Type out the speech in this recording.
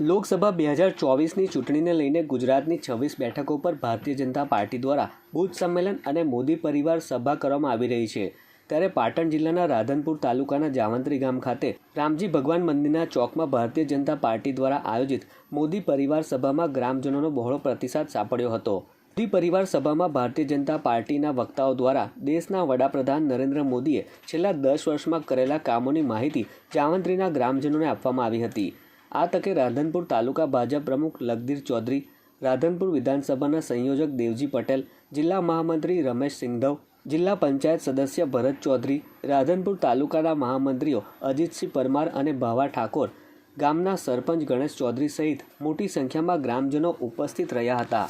લોકસભા બે હજાર ચોવીસની ચૂંટણીને લઈને ગુજરાતની છવ્વીસ બેઠકો પર ભારતીય જનતા પાર્ટી દ્વારા બુથ સંમેલન અને મોદી પરિવાર સભા કરવામાં આવી રહી છે. ત્યારે પાટણ જિલ્લાના રાધનપુર તાલુકાના જાવંત્રી ગામ ખાતે રામજી ભગવાન મંદિરના ચોકમાં ભારતીય જનતા પાર્ટી દ્વારા આયોજિત મોદી પરિવાર સભામાં ગ્રામજનોનો બહોળો પ્રતિસાદ સાંપડ્યો હતો. મોદી પરિવાર સભામાં ભારતીય જનતા પાર્ટીના વક્તાઓ દ્વારા દેશના વડાપ્રધાન નરેન્દ્ર મોદીએ છેલ્લા દસ વર્ષમાં કરેલા કામોની માહિતી જાવંત્રીના ગ્રામજનોને આપવામાં આવી હતી. આ તકે રાધનપુર તાલુકા ભાજપ પ્રમુખ લગદીર ચૌધરી, રાધનપુર વિધાનસભાના સંયોજક દેવજી પટેલ, જિલ્લા મહામંત્રી રમેશ સિંઘવ જિલ્લા પંચાયત સદસ્ય ભરત ચૌધરી, રાધનપુર તાલુકાના મહામંત્રીઓ અજીતસિંહ પરમાર અને ભાવા ઠાકોર, ગામના સરપંચ ગણેશ ચૌધરી સહિત મોટી સંખ્યામાં ગ્રામજનો ઉપસ્થિત રહ્યા હતા.